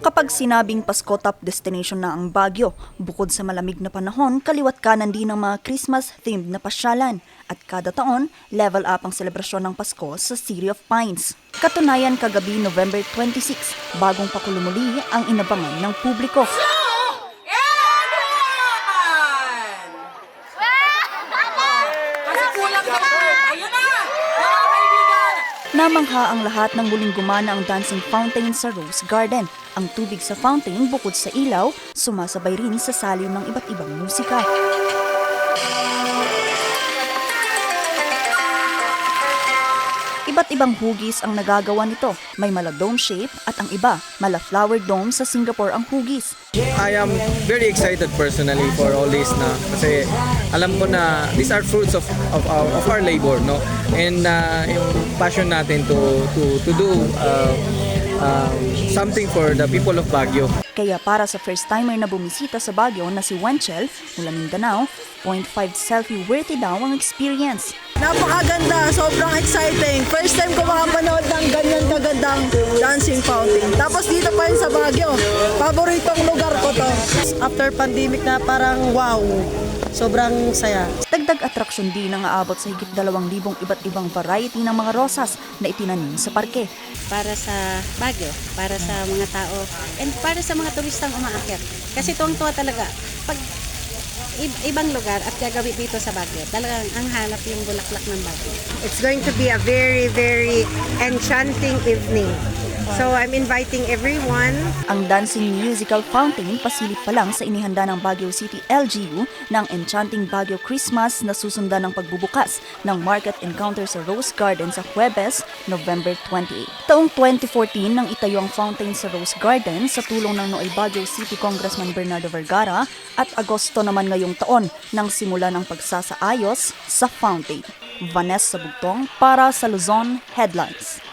Kapag sinabing Pasko top destination na ang Baguio, bukod sa malamig na panahon, kaliwat kanan din ng mga Christmas-themed na pasyalan. At kada taon, level up ang selebrasyon ng Pasko sa City of Pines. Katunayan kagabi November 26, bagong pakulumuli ang inabangan ng publiko. Kasi kulang na! Namangha ang lahat ng muling gumana ang dancing fountain sa Rose Garden. Ang tubig sa fountain bukod sa ilaw, sumasabay rin sa saliw ng iba't ibang musika. Iba't ibang hugis ang nagagawa nito. May mala dome shape at ang iba, mala flower dome sa Singapore ang hugis. I am very excited personally for all this na kasi alam ko na these are fruits of of our, of our labor no and uh, yung passion natin to to to do uh, um, something for the people of Baguio Kaya para sa first timer na bumisita sa Baguio na si Wenchel mula Mindanao, 0.5 selfie worthy daw ang experience. Napakaganda, sobrang exciting. First time ko makapanood ng ganyan kagandang dancing fountain. Tapos dito pa yun sa Baguio. Paboritong lugar ko to. After pandemic na parang wow. Sobrang saya. Dagdag atraksyon din ang aabot sa higit 2,000 iba't ibang variety ng mga rosas na itinanim sa parke. para sa Baguio, para sa mga tao, and para sa mga turistang umaakyat. Kasi tuwang-tuwa talaga, pag ibang lugar at gagawin dito sa Baguio, talagang ang hanap yung bulaklak ng Baguio. It's going to be a very, very enchanting evening. So I'm inviting everyone Ang dancing musical fountain pasilip pa lang sa inihanda ng Baguio City LGU ng Enchanting Baguio Christmas na susundan ng pagbubukas ng Market Encounter sa Rose Garden sa Huwebes, November 28. Taong 2014 nang itayo ang fountain sa Rose Garden sa tulong ng Noy Baguio City Congressman Bernardo Vergara at Agosto naman ngayong taon nang simula ng pagsasaayos sa fountain. Vanessa Bugtong para sa Luzon Headlines.